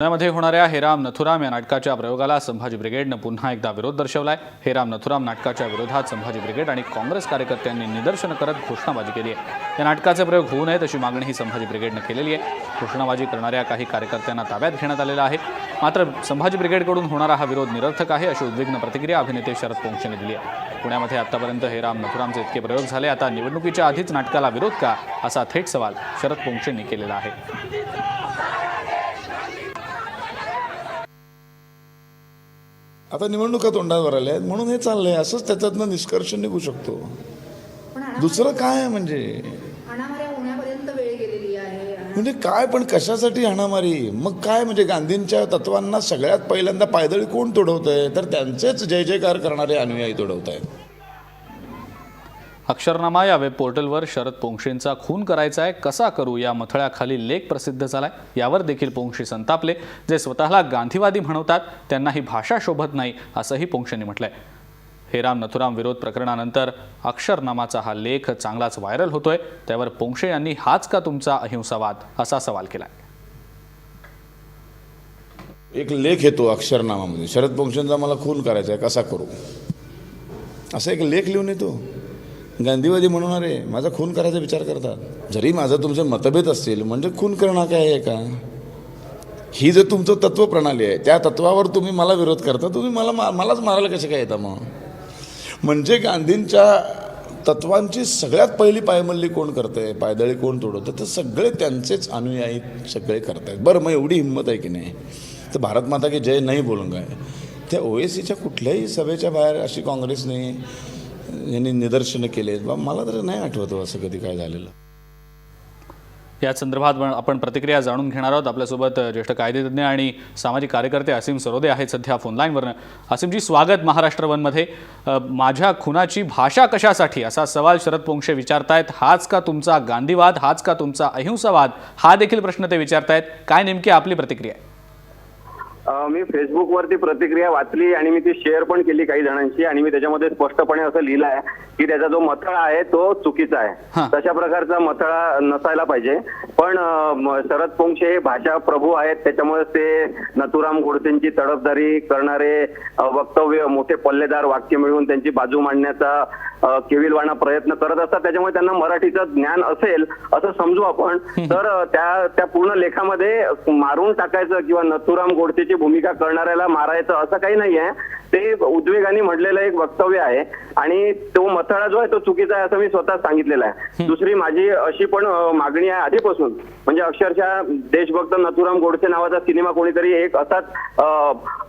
पुण्यामध्ये होणाऱ्या हेराम नथुराम या नाटकाच्या प्रयोगाला संभाजी ब्रिगेडनं पुन्हा एकदा विरोध दर्शवलाय. हेराम नथुराम नाटकाच्या विरोधात संभाजी ब्रिगेड आणि काँग्रेस कार्यकर्त्यांनी निदर्शनं करत घोषणाबाजी केली आहे. या नाटकाचे प्रयोग होऊ नयेत अशी मागणीही संभाजी ब्रिगेडनं केलेली आहे. घोषणाबाजी करणाऱ्या काही कार्यकर्त्यांना ताब्यात घेण्यात आलेला आहे. मात्र संभाजी ब्रिगेडकडून होणारा हा विरोध निरर्थक आहे अशी उद्विग्न प्रतिक्रिया अभिनेते शरद पोंक्षने दिली आहे. पुण्यामध्ये आतापर्यंत हेराम नथुरामचे इतके प्रयोग झाले. आता निवडणुकीच्या आधीच नाटकाला विरोध का? असा थेट सवाल शरद पोंक्षेंनी केलेला आहे. आता निवडणुका तोंडावर आल्या आहेत. म्हणून हे चाललंय. असंच त्याच्यातनं निष्कर्ष निघू शकतो. दुसरं काय आहे म्हणजे? म्हणजे काय पण कशासाठी हाणामारी? मग काय म्हणजे गांधींच्या तत्वांना सगळ्यात पहिल्यांदा पायदळी कोण तोडवत आहे तर त्यांचेच जय जयकार करणारे अनुयायी तोडवत आहेत अक्षरनामा या वेब पोर्टलवर शरद पोंक्षेंचा खून करायचा आहे. कसा करू? या मथळ्याखाली लेख प्रसिद्ध झालाय. यावर देखील पोंक्षे संतापले. जे स्वतःला गांधीवादी म्हणवतात त्यांना ही भाषा शोभत नाही असंही पोंक्षेंनी म्हटलंय. हेराम नथुराम विरोध प्रकरणानंतर अक्षरनामाचा हा लेख चांगलाच व्हायरल होतोय. त्यावर पोंक्षे यांनी हाच का तुमचा अहिंसावाद असा सवाल केलाय. एक लेख येतो अक्षरनामामध्ये. शरद पोंक्षांचा मला खून करायचा आहे कसा करू? असा एक लेख लिहून येतो. गांधीवादी म्हणून अरे माझा खून करायचा विचार करतात जरी माझं तुमचे मतभेद असतील म्हणजे खून करणं काय आहे का? ही जर तुमचं तत्व प्रणाली आहे त्या तत्वावर तुम्ही मला विरोध करता तुम्ही मला मा- मलाच मारायला कसे काय येता मग? म्हणजे गांधींच्या तत्वांची सगळ्यात पहिली पायमल्ली कोण करते पायदळी कोण तोडवतं तर सगळे त्यांचेच अनुयायी सगळे करतायत. बरं मग एवढी हिंमत आहे की नाही? तर भारत माता की जय नाही बोलून काय? त्या ओएसीच्या कुठल्याही सभेच्या बाहेर अशी काँग्रेसने यांनी निदर्शनं केले बा मला तर नाही आठवत हो असं कधी काय झालेलं. या संदर्भात आपण प्रतिक्रिया जाणून घेणार आहोत. आपल्यासोबत ज्येष्ठ कायदेतज्ञ आणि सामाजिक कार्यकर्ते असीम सरोदे आहेत सध्या फोनलाईनवरनं असीमजी स्वागत महाराष्ट्र वनमध्ये माझ्या खुनाची भाषा कशासाठी? असा सवाल शरद पोंक्षे विचारतायत. हाच का तुमचा गांधीवाद? हाच का तुमचा अहिंसावाद? हा देखील प्रश्न ते विचारतायत. काय नेमकी आपली प्रतिक्रिया आहे? मी फेसबुकवरती प्रतिक्रिया वाचली आणि मी ती शेअर पण केली काही जणांची आणि मी त्याच्यामध्ये स्पष्टपणे असं लिहिलं आहे की त्याचा जो मथळा आहे तो चुकीचा. आहे तशा प्रकारचा मथळा नसायला पाहिजे पण शरद पोंक्षे हे भाषा प्रभू आहेत. त्याच्यामुळे ते नथुराम गोडसेंची तडफदारी करणारे वक्तव्य मोठे पल्लेदार वाक्य मिळवून त्यांची बाजू मांडण्याचा केविलवाणा प्रयत्न करत असतात. त्याच्यामुळे त्यांना मराठीचं ज्ञान असेल असं समजू आपण. तर त्या त्या पूर्ण लेखामध्ये मारून टाकायचं किंवा नथुराम गोडसेची भूमिका करणाऱ्याला मारायचं असं काही नाहीये. ते उद्वेगाने म्हटलेलं एक वक्तव्य आहे. आणि तो मथळा जो आहे तो चुकीचा आहे असं मी स्वतः सांगितलेलं आहे. दुसरी माझी अशी पण मागणी आहे आधीपासून. म्हणजे अक्षरशः देशभक्त नथुराम गोडसे नावाचा सिनेमा कोणीतरी एक असाच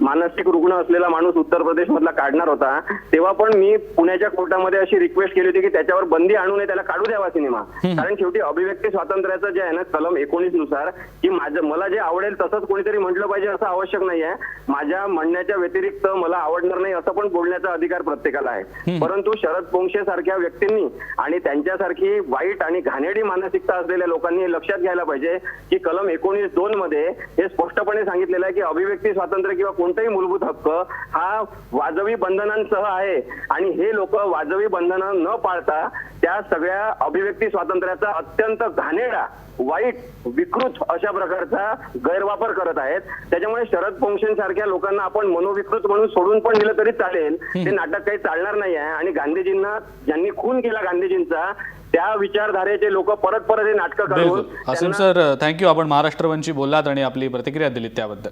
मानसिक रुग्ण असलेला माणूस उत्तर प्रदेश मधला काढणार होता. तेव्हा पण मी पुण्याच्या कोर्टामध्ये अशी रिक्वेस्ट केली होती की त्याच्यावर बंदी आणू नये त्याला काढू द्यावा सिनेमा. कारण शेवटी अभिव्यक्ती स्वातंत्र्याचं जे आहे ना कलम एकोणीसनुसार की माझं मला जे आवडेल तसंच कोणीतरी म्हटलं पाहिजे असं आवश्यक नाही आहे माझ्या म्हणण्याच्या व्यतिरिक्त मला आवडणार नाही असं पण बोलण्याचा अधिकार प्रत्येकाला आहे. परंतु शरद पोंक्षे सारख्या व्यक्तींनी आणि त्यांच्यासारखी वाईट आणि घाणेरडी मानसिकता असलेल्या लोकांनी लक्षात घ्यायला पाहिजे की कलम एकोणीस दोन मध्ये हे स्पष्टपणे सांगितलेलं आहे की अभिव्यक्ती स्वातंत्र्य किंवा कोणताही मूलभूत हक्क हा वाजवी बंधनांसह आहे. आणि हे लोक वाजवी बंधनं न पाळता त्या सगळ्या अभिव्यक्ती स्वातंत्र्याचा अत्यंत घाणेरडा वाईट विकृत अशा प्रकारचा गैरवापर करत आहेत. त्याच्यामुळे शरद पोंक्षेंसारख्या लोकांना आपण मनोविकृत म्हणून सोडून पण दिलं तरी चालेल. ते नाटक काही चालणार नाही आहे आणि गांधीजींना ज्यांनी खून केला गांधीजींचा त्या विचारधारेचे लोक परत परत हे नाटकं करून सर थँक्यू आपण महाराष्ट्र वनची बोललात आणि आपली प्रतिक्रिया दिलीत त्याबद्दल.